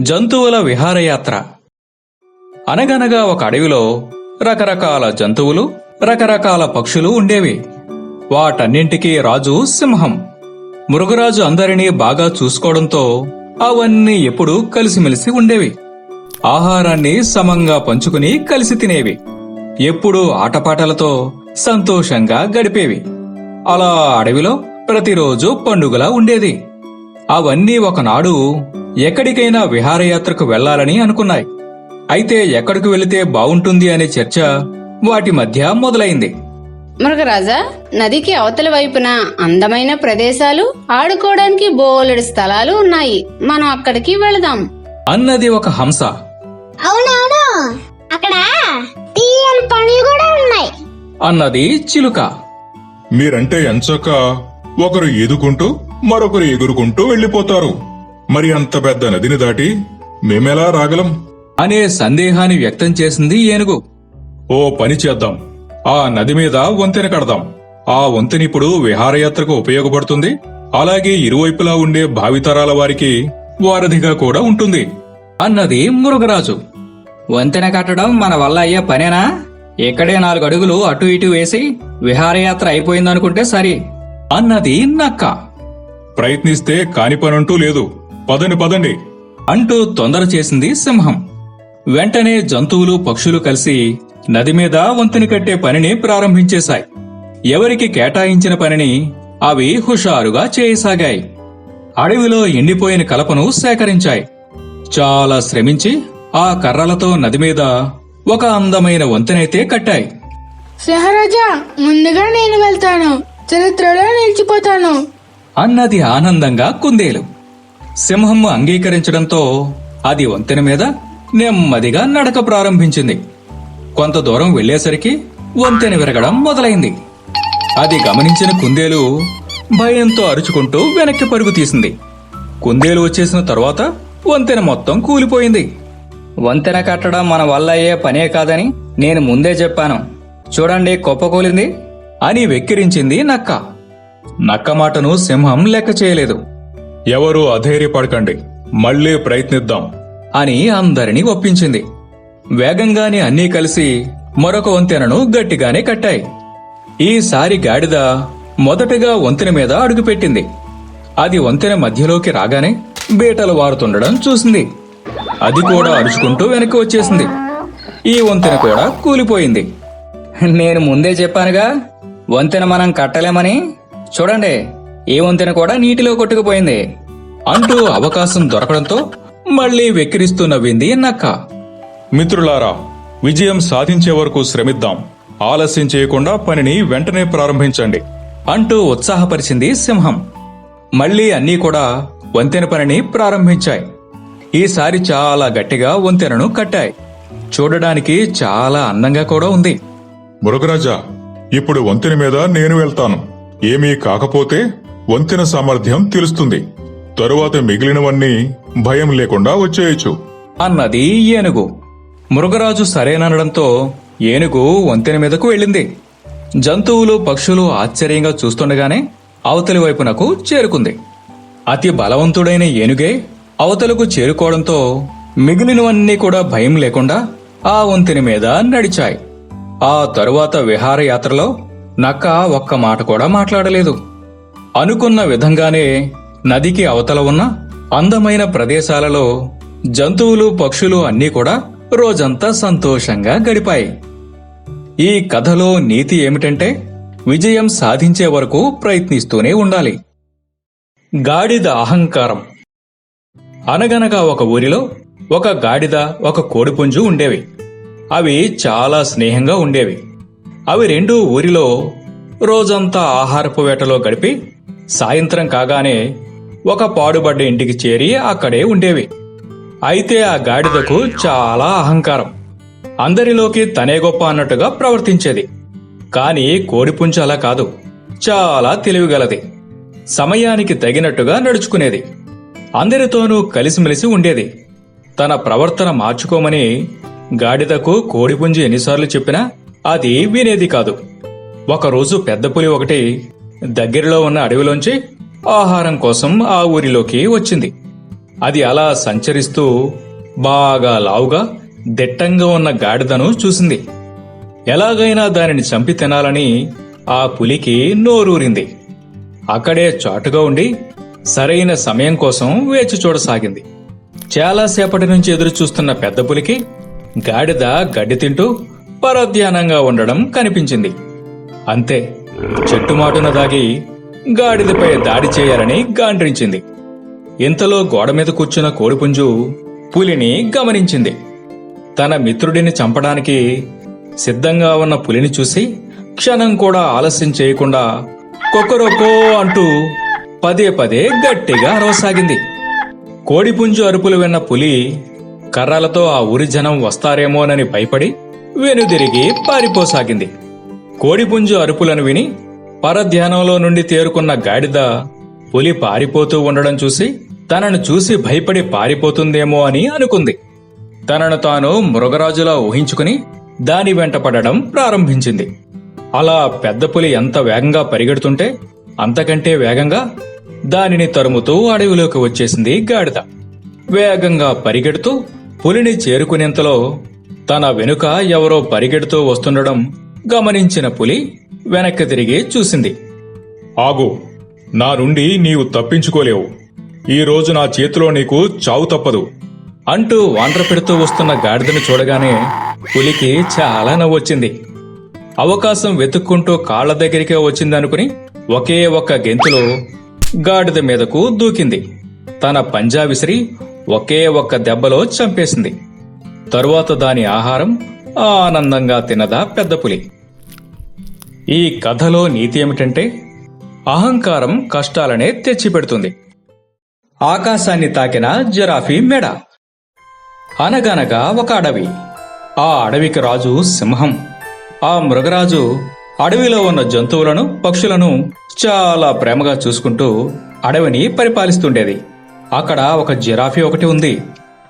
జంతువుల విహారయాత్ర. అనగనగా ఒక అడవిలో రకరకాల జంతువులు రకరకాల పక్షులు ఉండేవి. వాటన్నింటికీ రాజు సింహం. మృగరాజు అందరినీ బాగా చూసుకోవడంతో అవన్నీ ఎప్పుడూ కలిసిమెలిసి ఉండేవి. ఆహారాన్ని సమంగా పంచుకుని కలిసి తినేవి. ఎప్పుడూ ఆటపాటలతో సంతోషంగా గడిపేవి. అలా అడవిలో ప్రతిరోజు పండుగలా ఉండేది. అవన్నీ ఒకనాడు ఎక్కడికైనా విహారయాత్రకు వెళ్ళాలని అనుకున్నాయి. అయితే ఎక్కడికి వెళితే బావుంటుంది అనే చర్చ వాటి మధ్య మొదలైంది. మృగరాజా నదికి అవతల వైపున అందమైన ప్రదేశాలు ఆడుకోవడానికి బోలెడు స్థలాలు ఉన్నాయి. మనం అక్కడికి వెళదాం. అన్నది ఒక హంస. అవునవును. అక్కడ తీయని పనులు కూడా ఉన్నాయి. అన్నది చిలుక. మీరంటే ఎంచక ఒకరు ఈదుకుంటూ మరొకరు ఎగురుకుంటూ వెళ్ళిపోతారు మరి అంత పెద్ద నదిని దాటి మేమెలా రాగలం? అనే సందేహాన్ని వ్యక్తం చేసింది ఏనుగు. ఓ పని చేద్దాం. ఆ నది మీద వంతెన కడదాం. ఆ వంతెన ఇప్పుడు విహారయాత్రకు ఉపయోగపడుతుంది. అలాగే ఇరువైపులా ఉండే భావితరాల వారికి వారధిగా కూడా ఉంటుంది. అన్నది మురుగరాజు. వంతెన కట్టడం మన వల్ల అయ్యే పనేనా? ఇక్కడే నాలుగు అడుగులు అటు ఇటు వేసి విహారయాత్ర అయిపోయిందనుకుంటే సరి. అన్నది నక్క. ప్రయత్నిస్తే కాని పనంటూ లేదు. పదండి పదండి. అంటూ తొందర చేసింది సింహం. వెంటనే జంతువులు పక్షులు కలిసి నది మీద వంతెన కట్టే పనిని ప్రారంభించేశాయి. ఎవరికి కేటాయించిన పనిని అవి హుషారుగా చేయసాగాయి. అడవిలో ఎండిపోయిన కలపను సేకరించాయి. చాలా శ్రమించి ఆ కర్రలతో నది మీద ఒక అందమైన వంతెనైతే కట్టాయి. సింహరాజా ముందుగా నేను వెళ్తాను. చరిత్రలో నిలిచిపోతాను. అన్నది ఆనందంగా కుందేలు. సింహం అంగీకరించడంతో అది వంతెన మీద నెమ్మదిగా నడక ప్రారంభించింది. కొంత దూరం వెళ్ళేసరికి వంతెన విరగడం మొదలైంది. అది గమనించిన కుందేలు భయంతో అరుచుకుంటూ వెనక్కి పరుగు తీసింది. కుందేలు వచ్చేసిన తరువాత వంతెన మొత్తం కూలిపోయింది. వంతెన కట్టడం మన వల్ల అయ్యే పనే కాదని నేను ముందే చెప్పాను. చూడండి కుప్పకూలింది అని వెక్కిరించింది నక్క. నక్క మాటను సింహం లెక్క చేయలేదు. ఎవరూ అధైర్యపడకండి. మళ్ళీ ప్రయత్నిద్దాం. అని అందరినీ ఒప్పించింది. వేగంగానే అన్నీ కలిసి మరొక వంతెనను గట్టిగానే కట్టాయి. ఈసారి గాడిద మొదటగా వంతెన మీద అడుగుపెట్టింది అది వంతెన మధ్యలోకి రాగానే బీటలు వారుతుండడం చూసింది. అది కూడా అరుచుకుంటూ వెనక్కి వచ్చేసింది. ఈ వంతెన కూడా కూలిపోయింది. నేను ముందే చెప్పానుగా వంతెన మనం కట్టలేమని. చూడండి. ఈ వంతెన కూడా నీటిలో కొట్టుకుపోయింది. అంటూ అవకాశం దొరకడంతో మళ్ళీ వెక్కిరిస్తూ నవ్వింది నక్క. మిత్రులారా విజయం సాధించే వరకు శ్రమిద్దాం. ఆలస్యం చేయకుండా పనిని వెంటనే ప్రారంభించండి. అంటూ ఉత్సాహపరిచింది సింహం. మళ్ళీ అన్నీ కూడా వంతెన పనిని ప్రారంభించాయి. ఈసారి చాలా గట్టిగా వంతెనను కట్టాయి. చూడడానికి చాలా అందంగా కూడా ఉంది. మురుగరాజా ఇప్పుడు వంతెన మీద నేను వెళ్తాను. ఏమీ కాకపోతే వంతెన సామర్థ్యం తెలుస్తుంది. తరువాత మిగిలినవన్నీ భయం లేకుండా వచ్చేయచ్చు. అన్నది ఏనుగు. మృగరాజు సరేననడంతో ఏనుగు వంతెన మీదకు వెళ్ళింది. జంతువులు పక్షులు ఆశ్చర్యంగా చూస్తుండగానే అవతలి వైపునకు చేరుకుంది. అతి బలవంతుడైన ఏనుగే అవతలకు చేరుకోవడంతో మిగిలినవన్నీ కూడా భయం లేకుండా ఆ వంతెన మీద నడిచాయి. ఆ తరువాత విహారయాత్రలో నక్క ఒక్క మాట కూడా మాట్లాడలేదు. అనుకున్న విధంగానే నదికి అవతల ఉన్న అందమైన ప్రదేశాలలో జంతువులు పక్షులు అన్నీ కూడా రోజంతా సంతోషంగా గడిపాయి. ఈ కథలో నీతి ఏమిటంటే విజయం సాధించే వరకు ప్రయత్నిస్తూనే ఉండాలి. గాడిద అహంకారం. అనగనగా ఒక ఊరిలో ఒక గాడిద ఒక కోడిపుంజు ఉండేవి. అవి చాలా స్నేహంగా ఉండేవి. అవి రెండూ ఊరిలో రోజంతా ఆహారపు వేటలో గడిపి సాయంత్రం కాగానే ఒక పాడుబడ్డ ఇంటికి చేరి అక్కడే ఉండేవి. అయితే ఆ గాడిదకు చాలా అహంకారం. అందరిలోకి తనే గొప్ప అన్నట్టుగా ప్రవర్తించేది. కాని కోడిపుంజు అలా కాదు చాలా తెలివిగలది. సమయానికి తగినట్టుగా నడుచుకునేది. అందరితోనూ కలిసిమెలిసి ఉండేది. తన ప్రవర్తన మార్చుకోమని గాడిదకు కోడిపుంజు ఎన్నిసార్లు చెప్పినా అది వినేది కాదు. ఒకరోజు పెద్ద పులి ఒకటి దగ్గరలో ఉన్న అడవిలోంచి ఆహారం కోసం ఆ ఊరిలోకి వచ్చింది. అది అలా సంచరిస్తూ బాగా లావుగా దిట్టంగా ఉన్న గాడిదను చూసింది. ఎలాగైనా దానిని చంపి తినాలని ఆ పులికి నోరూరింది. అక్కడే చాటుగా ఉండి సరైన సమయం కోసం వేచి చూడసాగింది. చాలాసేపటి నుంచి ఎదురు చూస్తున్న పెద్ద పులికి గాడిద గడ్డి తింటూ పరధ్యానంగా ఉండడం కనిపించింది. అంతే చెట్టుమాటున దాగి గాడిదపై దాడి చేయాలని గాండ్రించింది. ఇంతలో గోడ మీద కూర్చున్న కోడిపుంజు పులిని గమనించింది. తన మిత్రుడిని చంపడానికి సిద్ధంగా ఉన్న పులిని చూసి క్షణం కూడా ఆలస్యం చేయకుండా కొక్కరొక్కో అంటూ పదే పదే గట్టిగా అరవసాగింది. కోడిపుంజు అరుపులు విన్న పులి కర్రలతో ఆ ఊరి జనం వస్తారేమోనని భయపడి వెనుదిరిగి పారిపోసాగింది. కోడిపుంజు అరుపులను విని పరధ్యానంలో నుండి తేరుకున్న గాడిద పులి పారిపోతూ ఉండడం చూసి తనను చూసి భయపడి పారిపోతుందేమో అని అనుకుంది. తనను తాను మృగరాజులా ఊహించుకుని దాని వెంట పడడం ప్రారంభించింది. అలా పెద్ద పులి ఎంత వేగంగా పరిగెడుతుంటే అంతకంటే వేగంగా దానిని తరుముతూ అడవిలోకి వచ్చేసింది గాడిద. వేగంగా పరిగెడుతూ పులిని చేరుకునేంతలో తన వెనుక ఎవరో పరిగెడుతూ వస్తుండడం గమనించిన పులి వెనక్కి తిరిగి చూసింది. ఆగు నా నుండి నీవు తప్పించుకోలేవు. ఈ రోజు నా చేతిలో నీకు చావు తప్పదు. అంటూ వాండ్ర పెడుతూ వస్తున్న గాడిదను చూడగానే పులికి చాలా నవ్వొచ్చింది. అవకాశం వెతుక్కుంటూ కాళ్ళ దగ్గరికే వచ్చిందనుకుని ఒకే ఒక్క గెంతులో గాడిద మీదకు దూకింది. తన పంజా విసిరి ఒకే ఒక్క దెబ్బలో చంపేసింది. తరువాత దాని ఆహారం ఆనందంగా తిన్నదా పెద్ద పులి. ఈ కథలో నీతి ఏమిటంటే అహంకారం కష్టాలనే తెచ్చిపెడుతుంది. ఆకాశాన్ని తాకిన జిరాఫీ మెడ. అనగనగా ఒక అడవి. ఆ అడవికి రాజు సింహం. ఆ మృగరాజు అడవిలో ఉన్న జంతువులను పక్షులను చాలా ప్రేమగా చూసుకుంటూ అడవిని పరిపాలిస్తుండేది. అక్కడ ఒక జిరాఫీ ఒకటి ఉంది.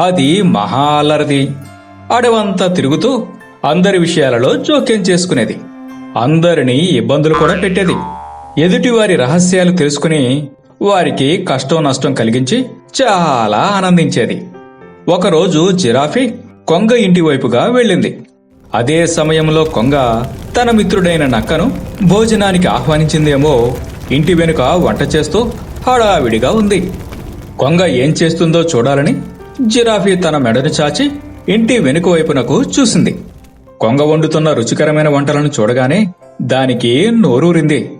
అది మహా అల్లరిది. అడవంతా తిరుగుతూ అందరి విషయాలలో జోక్యం చేసుకునేది. అందరినీ ఇబ్బందులు కూడా పెట్టేది. ఎదుటివారి రహస్యాలు తెలుసుకుని వారికి కష్టం నష్టం కలిగించి చాలా ఆనందించేది. ఒకరోజు జిరాఫీ కొంగ ఇంటి వైపుగా వెళ్ళింది. అదే సమయంలో కొంగ తన మిత్రుడైన నక్కను భోజనానికి ఆహ్వానించిందేమో ఇంటి వెనుక వంట చేస్తూ హడావిడిగా ఉంది. కొంగ ఏం చేస్తుందో చూడాలని జిరాఫీ తన మెడను చాచి ఇంటి వెనుక వైపునకు చూసింది. కొంగ వండుతున్న రుచికరమైన వంటలను చూడగానే దానికి నోరూరింది.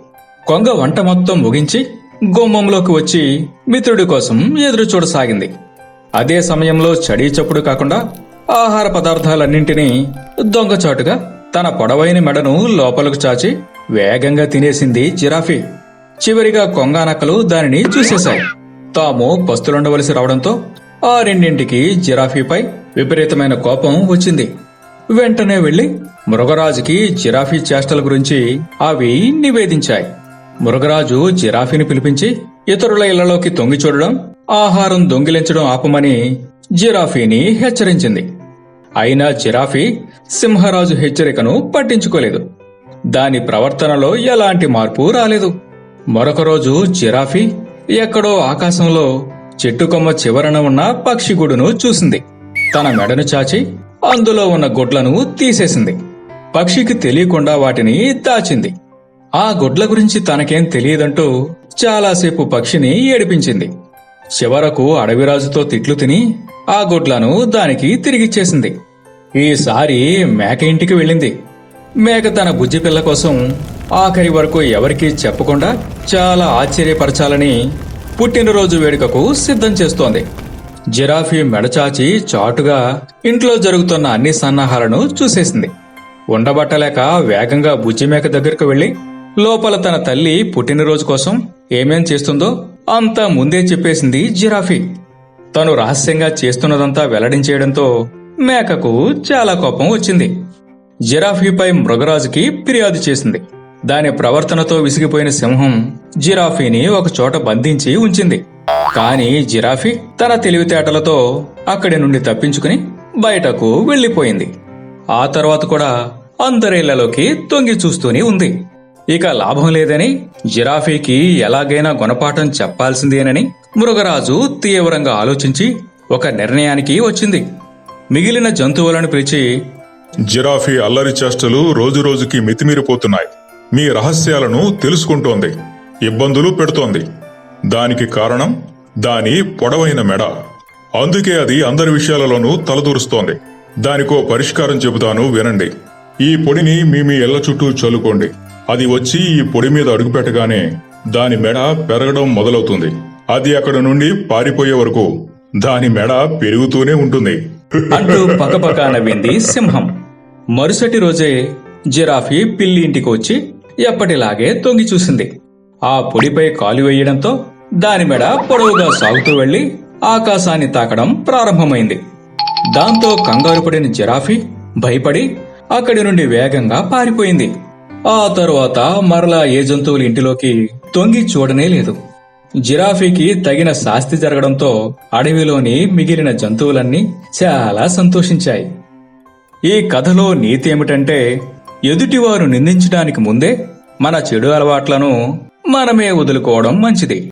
కొంగ వంట మొత్తం ముగించి గుమ్మంలోకి వచ్చి మిత్రుడి కోసం ఎదురు చూడసాగింది. అదే సమయంలో చడీ చప్పుడు కాకుండా ఆహార పదార్థాలన్నింటినీ దొంగచాటుగా తన పొడవైన మెడను లోపలకు చాచి వేగంగా తినేసింది జిరాఫీ. చివరిగా కొంగానక్కలు దానిని చూసేశాయి. తాము పస్తులుండవలసి రావడంతో ఆ రెండింటికి జిరాఫీపై విపరీతమైన కోపం వచ్చింది. వెంటనే వెళ్ళి మృగరాజుకి జిరాఫీ చేష్టల గురించి అవి నివేదించాయి. మృగరాజు జిరాఫీని పిలిపించి ఇతరుల ఇళ్ళలోకి తొంగి చూడడం ఆహారం దొంగిలించడం ఆపమని జిరాఫీని హెచ్చరించింది. అయినా జిరాఫీ సింహరాజు హెచ్చరికను పట్టించుకోలేదు. దాని ప్రవర్తనలో ఎలాంటి మార్పు రాలేదు. మరొక రోజు జిరాఫీ ఎక్కడో ఆకాశంలో చెట్టుకొమ్మ చివరన ఉన్న పక్షిగూడును చూసింది. తన మెడను చాచి అందులో ఉన్న గుడ్లను తీసేసింది. పక్షికి తెలియకుండా వాటిని దాచింది. ఆ గుడ్ల గురించి తనకేం తెలియదంటూ చాలాసేపు పక్షిని ఏడిపించింది. చివరకు అడవిరాజుతో తిట్లు తిని ఆ గుడ్లను దానికి తిరిగిచ్చేసింది. ఈసారి మేక ఇంటికి వెళ్ళింది. మేక తన బుజ్జి పిల్ల కోసం ఆఖరి వరకు ఎవరికీ చెప్పకుండా చాలా ఆశ్చర్యపరచాలని పుట్టినరోజు వేడుకకు సిద్ధం చేస్తోంది. జిరాఫీ మెడచాచి చాటుగా ఇంట్లో జరుగుతున్న అన్ని సన్నాహాలను చూసేసింది. ఉండబట్టలేక వేగంగా బుజ్జి మేక దగ్గరకు వెళ్ళి లోపల తన తల్లి పుట్టినరోజు కోసం ఏమేం చేస్తుందో అంతా ముందే చెప్పేసింది జిరాఫీ. తను రహస్యంగా చేస్తున్నదంతా వెల్లడించేయడంతో మేకకు చాలా కోపం వచ్చింది. జిరాఫీపై మృగరాజుకి ఫిర్యాదు చేసింది. దాని ప్రవర్తనతో విసిగిపోయిన సింహం జిరాఫీని ఒక చోట బంధించి ఉంచింది. కానీ జిరాఫీ తన తెలివితేటలతో అక్కడి నుండి తప్పించుకుని బయటకు వెళ్ళిపోయింది ఆ తర్వాత కూడా అందరిళ్ళలోకి తొంగి చూస్తూనే ఉంది. ఇక లాభం లేదని జిరాఫీకి ఎలాగైనా గుణపాఠం చెప్పాల్సిందేనని మృగరాజు తీవ్రంగా ఆలోచించి ఒక నిర్ణయానికి వచ్చింది. మిగిలిన జంతువులను పిలిచి జిరాఫీ అల్లరి చేష్టలు రోజురోజుకి మితిమీరిపోతున్నాయి. మీ రహస్యాలను తెలుసుకుంటోంది. ఇబ్బందులు పెడుతోంది. దానికి కారణం దాని పొడవైన మెడ. అందుకే అది అందరి విషయాలలోనూ తలదూరుస్తోంది. దానికో పరిష్కారం చెబుతాను వినండి. ఈ పొడిని మీ మీ ఇళ్ళ చుట్టూ చల్లుకోండి. అది వచ్చి ఈ పొడి మీద అడుగుపెట్టగానే దాని మెడ పెరగడం మొదలవుతుంది. అది అక్కడ నుండి పారిపోయే వరకు దాని మెడ పెరుగుతూనే ఉంటుంది. అంటూ పకపక నవ్వింది సింహం. మరుసటి రోజే జిరాఫీ పిల్లి ఇంటికి వచ్చి ఎప్పటిలాగే తొంగి చూసింది. ఆ పొడిపై కాలు వేయడంతో దాని మెడ పొడవుగా సాగుతూ వెళ్ళి ఆకాశాన్ని తాకడం ప్రారంభమైంది. దాంతో కంగారు పడిన జిరాఫీ భయపడి అక్కడి నుండి వేగంగా పారిపోయింది. ఆ తరువాత మరలా ఏ జంతువుల ఇంటిలోకి తొంగి చూడనే లేదు. జిరాఫీకి తగిన శాస్తి జరగడంతో అడవిలోని మిగిలిన జంతువులన్నీ చాలా సంతోషించాయి. ఈ కథలో నీతి ఏమిటంటే ఎదుటివారు నిందించడానికి ముందే మన చెడు అలవాట్లను మనమే వదులుకోవడం మంచిది.